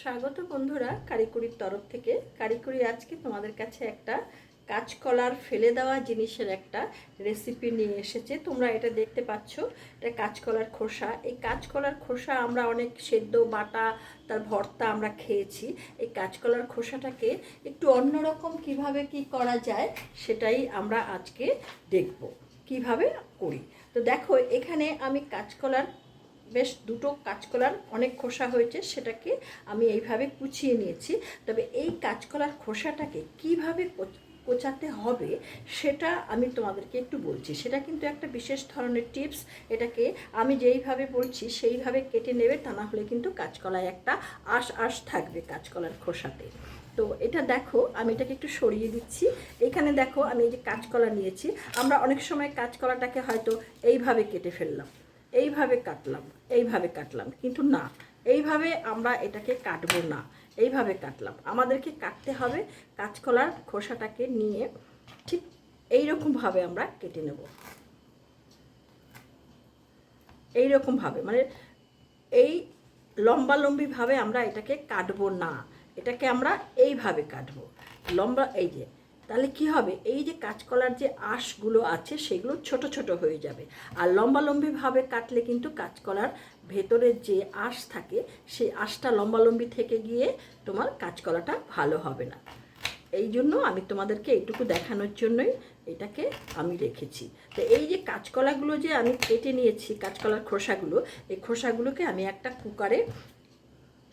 স্বাগত বন্ধুরা কারিকুরির তরফ থেকে। কারিকুরি আজকে তোমাদের কাছে একটা কাঁচকলার ফেলে দেওয়া জিনিসের একটা রেসিপি নিয়ে এসেছে। তোমরা এটা দেখতে পাচ্ছ, এটা কাঁচকলার খোসা। এই কাঁচকলার খোসা আমরা অনেক সেদ্ধ বাটা, তার ভর্তা আমরা খেয়েছি। এই কাঁচকলার খোসাটাকে একটু অন্যরকম কীভাবে কি করা যায় সেটাই আমরা আজকে দেখব, কীভাবে করি। তো দেখো, এখানে আমি কাঁচকলার বেশ দুটো কাঁচকলার অনেক খোসা হয়েছে, সেটাকে আমি এইভাবে কুচিয়ে নিয়েছি। তবে এই কাঁচকলার খোসাটাকে কীভাবে কোচাতে হবে সেটা আমি তোমাদেরকে একটু বলছি। সেটা কিন্তু একটা বিশেষ ধরনের টিপস। এটাকে আমি যেইভাবে বলছি, সেইভাবে কেটে নেবে, তা না হলে কিন্তু কাঁচকলায় একটা আশ আশ থাকবে কাঁচকলার খোসাতে। তো এটা দেখো, আমি এটাকে একটু সরিয়ে দিচ্ছি। এখানে দেখো, আমি এই যে কাঁচকলা নিয়েছি। আমরা অনেক সময় কাঁচকলাটাকে হয়তো এইভাবে কেটে ফেললাম। এইভাবে কাটলাম এইভাবে কাটলাম। কিন্তু না, এইভাবে আমরা এটাকে কাটবো না, এইভাবে কাটলাম। আমাদেরকে কাটতে হবে, কাঁচকলার খোসাটাকে নিয়ে ঠিক এইরকমভাবে আমরা কেটে নেব। এইরকমভাবে মানে এই লম্বালম্বিভাবে আমরা এটাকে কাটবো না, এটাকে আমরা এইভাবে কাটবো। লম্বা, এই যে তাহলে কি হবে? এই যে কাঁচকলার যে আঁশগুলো আছে, সেগুলো ছোট ছোট হয়ে যাবে। আর লম্বালম্বিভাবে কাটলে কিন্তু কাঁচকলার ভেতরের যে আঁশ থাকে, সেই আঁশটা লম্বালম্বি থেকে গিয়ে তোমার কাঁচকলাটা ভালো হবে না। এই জন্য আমি তোমাদেরকে এইটুকু দেখানোর জন্যই এটাকে আমি রেখেছি। তো এই যে কাঁচকলাগুলো যে আমি কেটে নিয়েছি, কাঁচকলার খোসাগুলো, এই খোসাগুলোকে আমি একটা কুকারে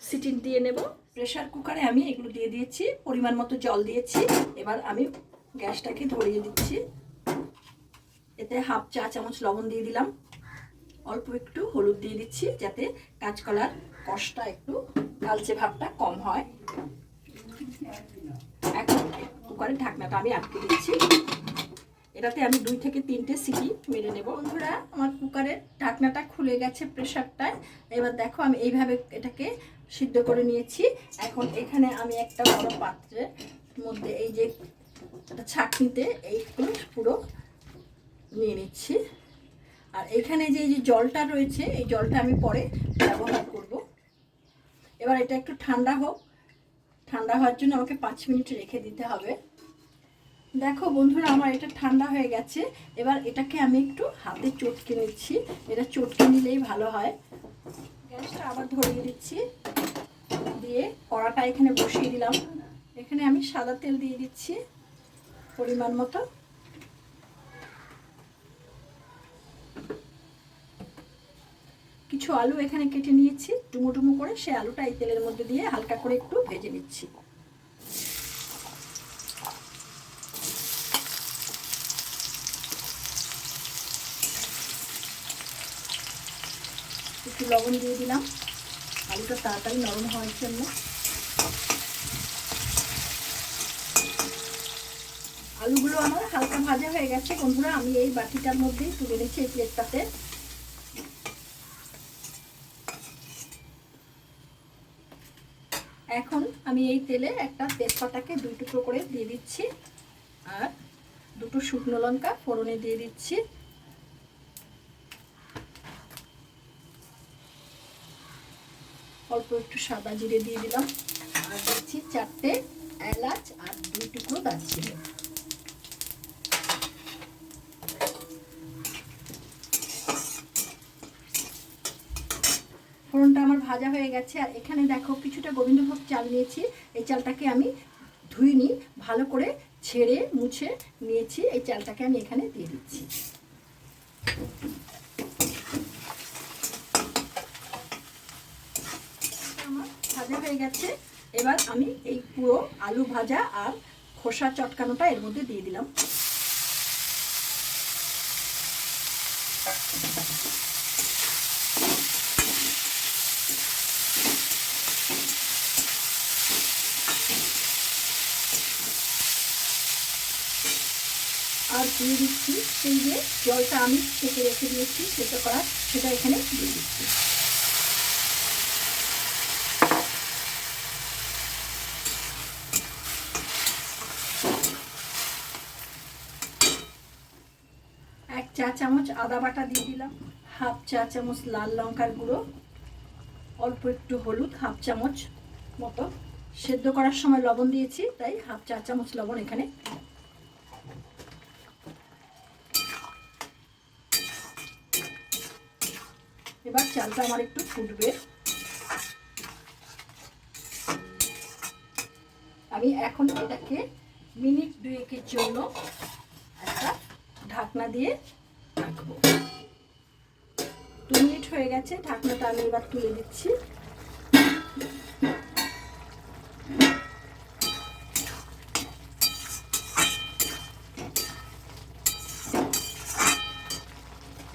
সিটিং দিয়ে নেব। প্রেশার কুকারে আমি এগুলো দিয়ে দিয়েছি, পরিমাণ মতো জল দিয়েছি। এবার আমি গ্যাসটাকে ধরিয়ে দিচ্ছি। এতে হাফ চা চামচ লবণ দিয়ে দিলাম। অল্প একটু হলুদ দিয়ে দিচ্ছি যাতে কাঁচকলার কষটা একটু কালচে ভাবটা কম হয়। এখন কুকারের ঢাকনাটা আমি আটকে দিচ্ছি। এটাতে আমি দুই থেকে তিনটে সিটি মেরে নেব। বন্ধুরা, আমার কুকারের ঢাকনাটা খুলে গেছে প্রেশারটায় এবার দেখো আমি এইভাবে এটাকে সিদ্ধ করে নিয়েছি। এখন এখানে আমি একটা বড় পাত্রের মধ্যে এই যে একটা ছাঁকনিতে এইগুলো পুরো নিয়ে নিচ্ছি। আর এখানে যে যে জলটা রয়েছে, এই জলটা আমি পরে ব্যবহার করব। এবার এটা একটু ঠান্ডা হোক। ঠান্ডা হওয়ার জন্য আমাকে পাঁচ মিনিট রেখে দিতে হবে। দেখো বন্ধুরা, আমার এটা ঠান্ডা হয়ে গেছে। এবার এটাকে আমি একটু হাতে চটকে নিচ্ছি। এটা চটকে নিলেই ভালো হয়। গ্যাসটা আবার ধরিয়ে দিচ্ছি। দিয়ে কড়াটা এখানে বসিয়ে দিলাম। এখানে আমি সাদা তেল দিয়ে দিচ্ছি পরিমাণ মতো। কিছু আলু এখানে কেটে নিয়েছি। ডুমো ডুমো করে সে আলুটা এই তেলের মধ্যে দিয়ে হালকা করে একটু ভেজে নিচ্ছি। একটু লবণ দিয়ে দিলাম। আলুটা তাড়াতাড়ি নরম হওয়ার জন্য। আলুগুলো আমার হালকা ভাজা হয়ে গেছে। বন্ধুরা, আমি এই বাটিটার মধ্যেই তুলে নিচ্ছি এই প্লেটটাতে। এখন আমি এই তেলে একটা তেজপাতাকে দুই টুকরো করে দিয়ে দিচ্ছি। আর দুটো শুকনো লঙ্কা ফোড়নে দিয়ে দিচ্ছি। অল্প একটু সাদা জিরে দিয়ে দিলাম। আর দিচ্ছি চারটে এলাচ আর দুই টুকরো দারচিনি। ফোড়নটা আমার ভাজা হয়ে গেছে। আর এখানে দেখো কিছুটা গোবিন্দভোগ চাল নিয়েছি। এই চালটাকে আমি ধুইনি, ভালো করে ছেড়ে মুছে নিয়েছি। এই চালটাকে আমি এখানে দিয়ে দিচ্ছি আমার ভাজা হয়ে গেছে। এবার আমি এই পুরো আলু ভাজা আর খোসা চটকানোটা এর মধ্যে দিয়ে দিলাম। আর দিয়ে দিচ্ছি সেই যে জলটা আমি থেকে রেখে দিয়েছি, সেটা করা সেটা এখানে দিয়ে দিচ্ছি এক চা চামচ আদা বাটা দিয়ে দিলাম, হাফ চা চামচ লাল লঙ্কার গুঁড়ো, অল্প একটু হলুদ, হাফ চামচ মতো। সেদ্ধ করার সময় লবণ দিয়েছি, তাই হাফ চা চামচ লবণ এখানে এবার চালটা আমার একটু ফুটবে। আমি এখন এটাকে মিনিট দুয়েকের জন্য একটা ঢাকনা দিয়ে দু মিনিট হয়ে গেছে, ঢাকনাটা আমি এবার তুলে দিচ্ছি।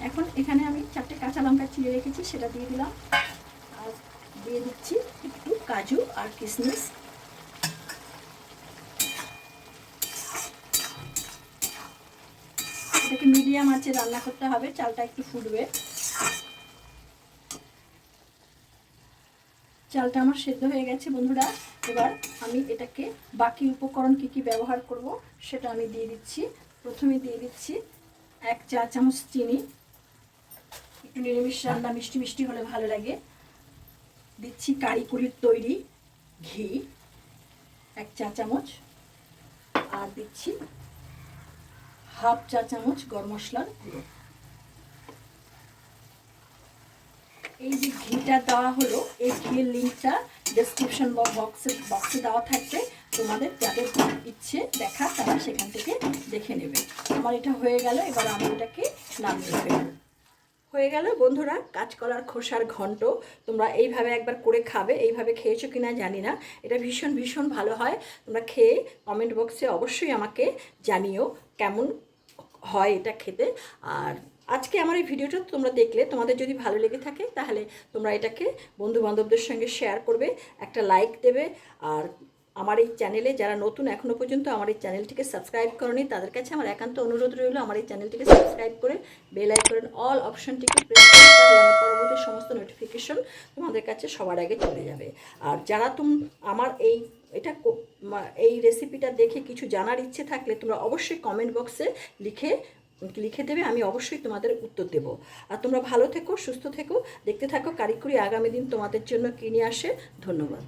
এখন এখানে আমি চারটে কাঁচা লঙ্কা চিড়ে রেখেছি, সেটা দিয়ে দিলাম। আর দিয়ে দিচ্ছি একটু কাজু আর কিশমিশ। মিডিয়াম আছে, রান্না করতে হবে, চালটা একটু ফুটবে। চালটা আমার সেদ্ধ হয়ে গেছে, বন্ধুরা। এবার আমি এটাকে বাকি উপকরণ কি কি ব্যবহার করব সেটা আমি দিয়ে দিচ্ছি। প্রথমে দিয়ে দিচ্ছি এক চা চামচ চিনি। একটু নিরামিষ রান্না, মিষ্টি মিষ্টি হলে ভালো লাগে। দিচ্ছি কারিকুরির তৈরি ঘি, এক চা চামচ। আর দিচ্ছি হাফ চা চামচ গরম মশলার গুঁড়ো। এই যে ঘিটা দেওয়া হলো, এই ঘিয়ের লিঙ্কটা ডেসক্রিপশন বক্সে বক্সে দেওয়া থাকবে। তোমাদের যাদের ইচ্ছে দেখা, তারা সেখান থেকে দেখে নেবে। আমার এটা হয়ে গেল, এবার আমি এটাকে নামিয়ে ফেলব হয়ে গেল বন্ধুরা, কাঁচকলার খোসার ঘন্ট। তোমরা এইভাবে একবার করে খাবে, এইভাবে খেয়েছো কিনা জানি না। এটা ভীষণ ভীষণ ভালো হয়। তোমরা খেয়ে কমেন্ট বক্সে অবশ্যই আমাকে জানিও কেমন হয় এটা খেতে। আর আজকে আমার এই ভিডিওটা তোমরা দেখলে, তোমাদের যদি ভালো লেগে থাকে তাহলে তোমরা এটাকে বন্ধু বান্ধবদের সঙ্গে শেয়ার করবে, একটা লাইক দেবে। আর আমার এই চ্যানেলে যারা নতুন এখনও পর্যন্ত আমার এই চ্যানেলটিকে সাবস্ক্রাইব করনি, তাদের কাছে আমার একান্ত অনুরোধ রইল আমার এই চ্যানেলটিকে সাবস্ক্রাইব করে বেল আইকন অল অপশনটিকে প্রেস করে পরবর্তী সমস্ত নোটিফিকেশন তোমাদের কাছে সবার আগে চলে যাবে। আর যারা তুম, আমার এই এটা এই রেসিপিটা দেখে কিছু জানার ইচ্ছে থাকলে তোমরা অবশ্যই কমেন্ট বক্সে লিখে লিখে দেবে, আমি অবশ্যই তোমাদের উত্তর দেব। আর তোমরা ভালো থেকো, সুস্থ থেকো, দেখতে থাকো, কারিকুরি আগামী দিন তোমাদের জন্য কিনে আসে। ধন্যবাদ।